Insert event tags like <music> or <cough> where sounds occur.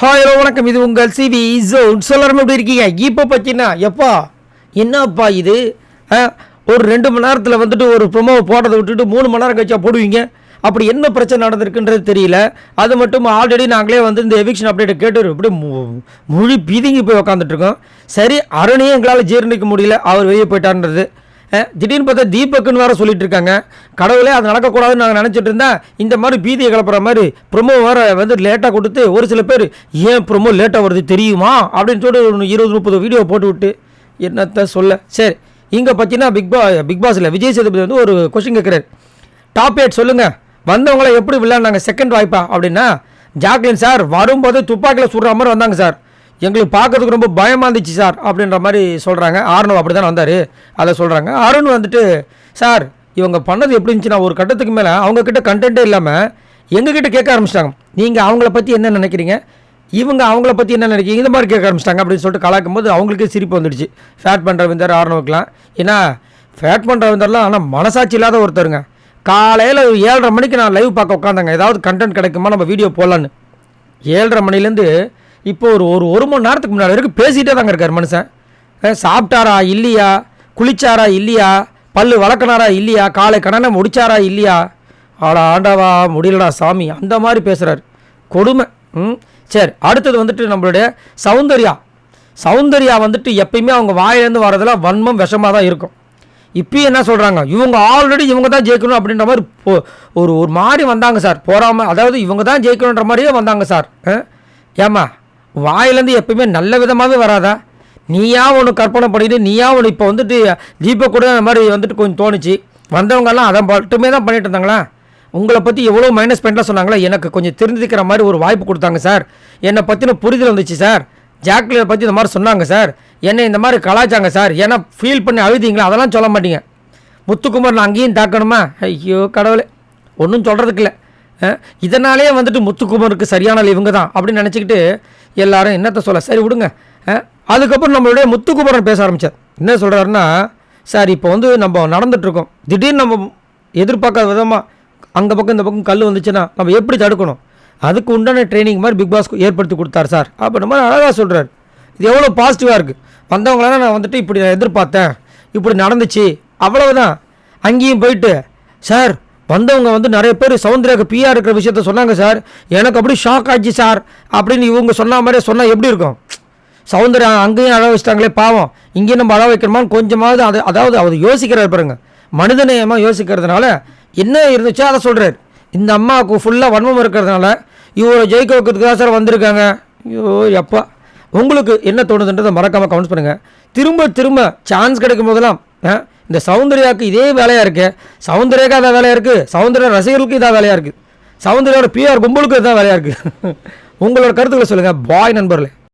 Hi hello வணக்கம். இது உங்கள் சிவி ஜோன் சொல்லணும் எப்படி இருக்கீங்க? இப்போ பார்த்தீங்கன்னா எப்பா என்னப்பா இது? ஆ, ஒரு ரெண்டு மணி நேரத்தில் வந்துட்டு ஒரு ப்ரொமோவை போடுறதை விட்டுட்டு மூணு மணி நேரம் கழிச்சா போடுவீங்க? அப்படி என்ன பிரச்சனை நடந்திருக்குன்றது தெரியல. அது மட்டும் ஆல்ரெடி நாங்களே வந்து இந்த எவிக்ஷன் அப்டேட்டை கேட்டு இப்படி மு- முழி பீதிங்கி போய் உக்காந்துட்டு இருக்கோம். சரி அருணையும் எங்களால் ஜீரணிக்க முடியல. அவர் வெளியே போயிட்டான்றது திடீர்னு பார்த்தா தீபக்குன்னு வேற சொல்லிட்டு இருக்காங்க கடவுளே அது நடக்கக்கூடாதுன்னு நாங்கள் நினச்சிட்டு இருந்தேன் இந்த மாதிரி பீதியை கிளப்புற மாதிரி ப்ரொமோ வேறு வந்து லேட்டாக கொடுத்து ஒரு சில பேர் ஏன் ப்ரொமோ லேட்டாக வருது தெரியுமா? அப்படின்னு சொல்லிட்டு ஒரு இருபது முப்பது வீடியோ போட்டு விட்டு என்னத்த சொல்ல. சரி இங்கே பார்த்தீங்கன்னா பிக் பா பிக் பாஸில் விஜய் சேதுபதி வந்து ஒரு கொஷின் கேட்குறாரு டாப் எயிட் சொல்லுங்கள் வந்தவங்கள எப்படி விளையாண்டாங்க செகண்ட் வாய்ப்பா? அப்படின்னா ஜாக்லின் சார் வரும்போது துப்பாக்கியில் சுடுற மாதிரி வந்தாங்க சார். எங்களுக்கு பார்க்கறதுக்கு ரொம்ப பயமாக இருந்துச்சு சார் அப்படின்ற மாதிரி சொல்கிறாங்க ஆர்னவ் அப்படி தானே வந்தார். அதை சொல்கிறாங்க அருண் வந்துட்டு சார் இவங்க பண்ணது எப்படி இருந்துச்சுன்னா ஒரு கட்டத்துக்கு மேலே அவங்கக்கிட்ட கண்டென்ட்டே இல்லாமல் எங்ககிட்ட கேட்க ஆரம்பிச்சிட்டாங்க. நீங்கள் அவங்கள பற்றி என்ன நினைக்கிறீங்க? இவங்க அவங்கள பற்றி என்ன நினைக்கிறீங்க? இந்த மாதிரி கேட்க ஆரம்பிச்சிட்டாங்க அப்படின்னு சொல்லிட்டு கலாக்கும் போது அவங்களுக்கே சிரிப்பு வந்துடுச்சு. ஃபேட் பண்ணுற விந்தர் ஆர்னவுக்கெலாம் ஏன்னா ஃபேட் பண்ணுறவிந்தார்லாம் ஆனால் மனசாட்சி இல்லாத ஒருத்தருங்க. காலையில் ஏழரை மணிக்கு நான் லைவ் பார்க்க உட்காந்தாங்க ஏதாவது கண்டென்ட் கிடைக்குமா? நம்ம வீடியோ போடலான்னு. ஏழரை மணிலேருந்து இப்போ ஒரு ஒரு ஒரு மணி நேரத்துக்கு முன்னாடி வரைக்கும் பேசிகிட்டே தாங்க இருக்கார் மனுஷன். சாப்பிட்டாரா இல்லையா? குளிச்சாரா இல்லையா? பல்லு வளர்க்கனாரா இல்லையா? காலை கடனை முடிச்சாரா இல்லையா? ஆடா ஆண்டவா முடியலடா சாமி அந்த மாதிரி பேசுகிறார் கொடுமை ம்? சரி அடுத்தது வந்துட்டு நம்மளுடைய சௌந்தர்யா. சௌந்தர்யா வந்துட்டு எப்பயுமே அவங்க வாயிலேருந்து வர்றதில் வன்மம் விஷமாக தான் இருக்கும். இப்பயும் என்ன சொல்கிறாங்க இவங்க ஆல்ரெடி இவங்க தான் ஜெயிக்கணும் அப்படின்ற மாதிரி போ- ஒரு ஒரு மாதிரி வந்தாங்க சார். போகாமல் அதாவது இவங்க தான் ஜெயிக்கணுன்ற மாதிரியே வந்தாங்க சார். ஆ? வாயிலேருந்து எப்பயுமே நல்ல விதமாகவே வராதா? நீயா ஒன்று கற்பனை பண்ணிட்டு நீயா ஒன்று இப்போ வந்துட்டு தீபக் கூட அந்த மாதிரி வந்துட்டு கொஞ்சம் தோணுச்சு. வந்தவங்கெல்லாம் அதை மட்டுமே தான் பண்ணிட்டு இருந்தாங்களா? உங்களை பற்றி எவ்வளோ மைனஸ் பாயிண்ட்லாம் சொன்னாங்களா? எனக்கு கொஞ்சம் தெரிஞ்சுக்கிற மாதிரி ஒரு வாய்ப்பு கொடுத்தாங்க சார் என்னை பற்றின புரிதல் வந்துச்சு சார் ஜாக்லியை பற்றி இந்த மாதிரி சொன்னாங்க சார் என்னை இந்த மாதிரி கலாச்சாங்க சார் ஏன்னா ஃபீல் பண்ணி அழுதிங்களா? அதெல்லாம் சொல்ல மாட்டீங்க. முத்துக்குமார் நான் அங்கேயும் தாக்கணுமா? ஐயோ கடவுளே. ஒன்றும் சொல்கிறதுக்கு இல்லை. இதனாலே வந்துட்டு முத்துக்குமாருக்கு சரியான இவங்க தான் அப்படின்னு நினச்சிக்கிட்டு எல்லாரும் என்னத்த சொல்ல? சரி விடுங்க. அதுக்கப்புறம் நம்மளுடைய முத்துக்குமரன் பேச ஆரம்பித்தார் என்ன சொல்கிறாருன்னா சார் இப்போ வந்து நம்ம நடந்துகிட்ருக்கோம் திடீர்னு நம்ம எதிர்பார்க்காத விதமாக அங்கே பக்கம் இந்த பக்கம் கல் வந்துச்சுன்னா நம்ம எப்படி தடுக்கணும்? அதுக்கு உண்டான ட்ரைனிங் மாதிரி பிக் பாஸ்க்கு ஏற்படுத்தி கொடுத்தாரு சார். அப்படின்ற மாதிரி அழகாக சொல்கிறார் இது எவ்வளோ பாசிட்டிவாக இருக்குது வந்தவங்களாம் நான் வந்துட்டு இப்படி நான் எதிர்பார்த்தேன். இப்படி நடந்துச்சு. அவ்வளவுதான். அங்கேயும் போயிட்டு சார் வந்தவங்க வந்து நிறைய பேர் சௌந்தர்யாவுக்கு பிஆர் இருக்கிற விஷயத்த சொன்னாங்க சார். எனக்கு அப்படி ஷாக் ஆச்சு சார். அப்படின்னு இவங்க சொன்ன மாதிரியே சொன்னால் எப்படி இருக்கும்? சௌந்தர்யா அங்கேயும் அழ வச்சிட்டாங்களே பாவம். இங்கேயும் நம்ம அழ வைக்கிறோமான்னு கொஞ்சமாவது அது அதாவது அவர் யோசிக்கிறார் பாருங்க. மனிதநேயமாக யோசிக்கிறதுனால என்ன இருந்துச்சோ அதை சொல்கிறார் இந்த அம்மாவுக்கு ஃபுல்லாக வன்மம் இருக்கிறதுனால இவரை ஜெயிக்க வைக்கிறதுக்கு தான் சார் வந்திருக்காங்க. ஐயோ எப்பா. உங்களுக்கு என்ன தோணுதுன்றதை மறக்காமல் கமெண்ட்ஸ் பண்ணுங்கள் திரும்ப திரும்ப சான்ஸ் கிடைக்கும் போதெல்லாம் ஆ, இந்த சௌந்தர்யாவுக்கு இதே வேலையாக இருக்கு. சௌந்தர்யாவுக்கு அதான் வேலையாக இருக்குது சௌந்தர்யா ரசிகர்களுக்கு இதான் வேலையாக இருக்குது சௌந்தர்யாவோட பிஆர் கும்பலுக்கு இதான் வேலையாக இருக்குது <laughs> உங்களோட கருத்துக்களை சொல்லுங்கள் பாய் நண்பர்களே.